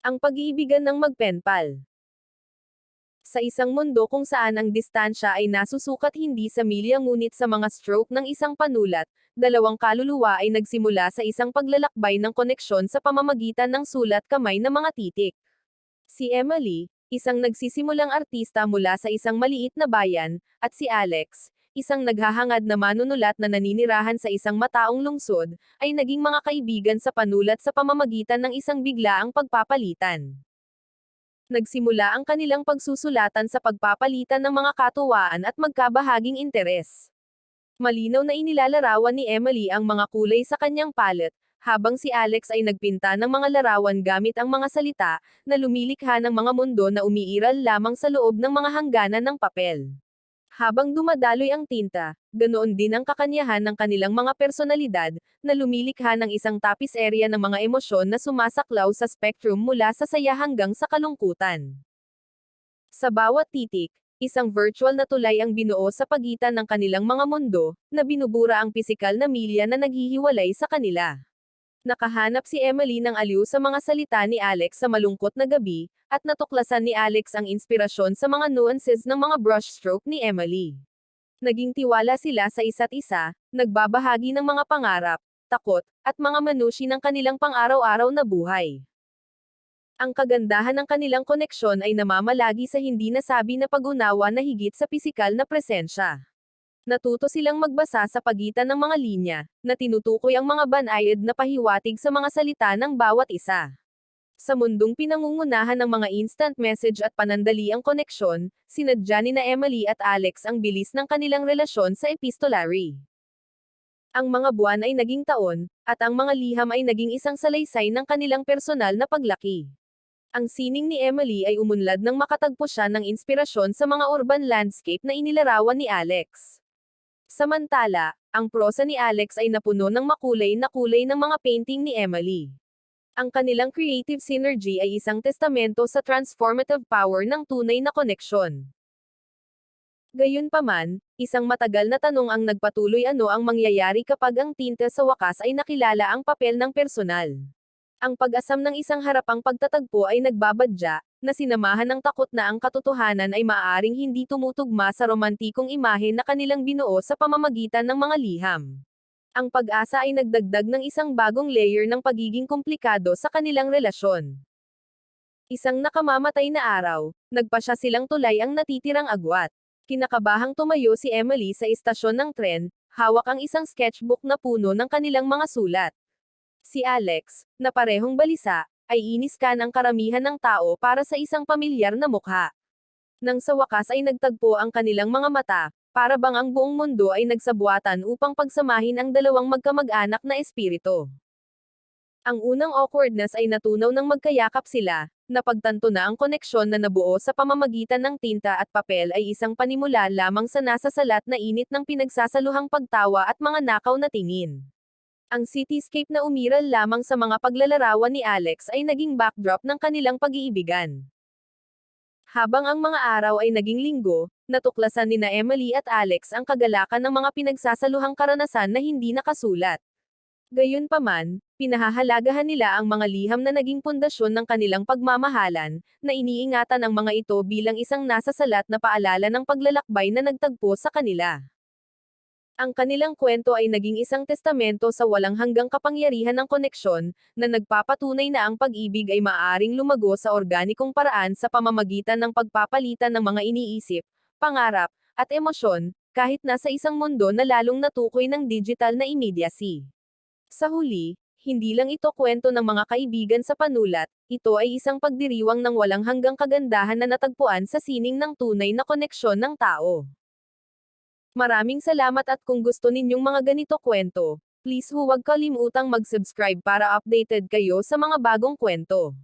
Ang pag-iibigan ng magpenpal. Sa isang mundo kung saan ang distansya ay nasusukat hindi sa milya ngunit sa mga stroke ng isang panulat, dalawang kaluluwa ay nagsimula sa isang paglalakbay ng koneksyon sa pamamagitan ng sulat kamay na mga titik. Si Emily, isang nagsisimulang artista mula sa isang maliit na bayan, at si Alex, isang naghahangad na manunulat na naninirahan sa isang mataong lungsod, ay naging mga kaibigan sa panulat sa pamamagitan ng isang biglaang pagpapalitan. Nagsimula ang kanilang pagsusulatan sa pagpapalitan ng mga katuwaan at magkabahaging interes. Malinaw na inilalarawan ni Emily ang mga kulay sa kanyang palette, habang si Alex ay nagpinta ng mga larawan gamit ang mga salita, na lumilikha ng mga mundo na umiiral lamang sa loob ng mga hangganan ng papel. Habang dumadaloy ang tinta, ganoon din ang kakanyahan ng kanilang mga personalidad, na lumilikha ng isang tapis area ng mga emosyon na sumasaklaw sa spectrum mula sa saya hanggang sa kalungkutan. Sa bawat titik, isang virtual na tulay ang binuo sa pagitan ng kanilang mga mundo, na binubura ang pisikal na milya na naghihiwalay sa kanila. Nakahanap si Emily ng aliw sa mga salita ni Alex sa malungkot na gabi, at natuklasan ni Alex ang inspirasyon sa mga nuances ng mga brushstroke ni Emily. Naging tiwala sila sa isa't isa, nagbabahagi ng mga pangarap, takot, at mga manushi ng kanilang pang-araw-araw na buhay. Ang kagandahan ng kanilang koneksyon ay namamalagi sa hindi nasabi na pag-unawa na higit sa pisikal na presensya. Natuto silang magbasa sa pagitan ng mga linya, na tinutukoy ang mga banayad na pahiwatig sa mga salita ng bawat isa. Sa mundong pinangungunahan ng mga instant message at panandali ang koneksyon, sinadya ni na Emily at Alex ang bilis ng kanilang relasyon sa epistolary. Ang mga buwan ay naging taon, at ang mga liham ay naging isang salaysay ng kanilang personal na paglaki. Ang sining ni Emily ay umunlad nang makatagpo siya ng inspirasyon sa mga urban landscape na inilarawan ni Alex. Samantala, ang prosa ni Alex ay napuno ng makulay na kulay ng mga painting ni Emily. Ang kanilang creative synergy ay isang testamento sa transformative power ng tunay na koneksyon. Gayunpaman, isang matagal na tanong ang nagpatuloy ano ang mangyayari kapag ang tinta sa wakas ay nakilala ang papel ng personal. Ang pag-asam ng isang harapang pagtatagpo ay nagbabadya, na sinamahan ng takot na ang katotohanan ay maaaring hindi tumutugma sa romantikong imahe na kanilang binuo sa pamamagitan ng mga liham. Ang pag-asa ay nagdagdag ng isang bagong layer ng pagiging komplikado sa kanilang relasyon. Isang nakamamatay na araw, nagpa siya silang tulay ang natitirang agwat. Kinakabahang tumayo si Emily sa istasyon ng tren, hawak ang isang sketchbook na puno ng kanilang mga sulat. Si Alex, na parehong balisa, ay inis ka ng karamihan ng tao para sa isang pamilyar na mukha. Nang sa wakas ay nagtagpo ang kanilang mga mata, para bang ang buong mundo ay nagsabuatan upang pagsamahin ang dalawang magkamag-anak na espiritu. Ang unang awkwardness ay natunaw ng magkayakap sila, napagtanto na ang koneksyon na nabuo sa pamamagitan ng tinta at papel ay isang panimula lamang sa nasa salat na init ng pinagsasaluhang pagtawa at mga nakaw na tingin. Ang cityscape na umiral lamang sa mga paglalarawan ni Alex ay naging backdrop ng kanilang pag-iibigan. Habang ang mga araw ay naging linggo, natuklasan ni na Emily at Alex ang kagalakan ng mga pinagsasaluhang karanasan na hindi nakasulat. Gayunpaman, pinahahalagahan nila ang mga liham na naging pundasyon ng kanilang pagmamahalan, na iniingatan ang mga ito bilang isang nasasalat na paalala ng paglalakbay na nagtagpo sa kanila. Ang kanilang kwento ay naging isang testamento sa walang hanggang kapangyarihan ng koneksyon, na nagpapatunay na ang pag-ibig ay maaaring lumago sa organikong paraan sa pamamagitan ng pagpapalitan ng mga iniisip, pangarap, at emosyon, kahit nasa isang mundo na lalong natukoy ng digital na immediacy. Sa huli, hindi lang ito kwento ng mga kaibigan sa panulat, ito ay isang pagdiriwang ng walang hanggang kagandahan na natagpuan sa sining ng tunay na koneksyon ng tao. Maraming salamat at kung gusto ninyong mga ganito kwento, please huwag kalimutang mag-subscribe para updated kayo sa mga bagong kwento.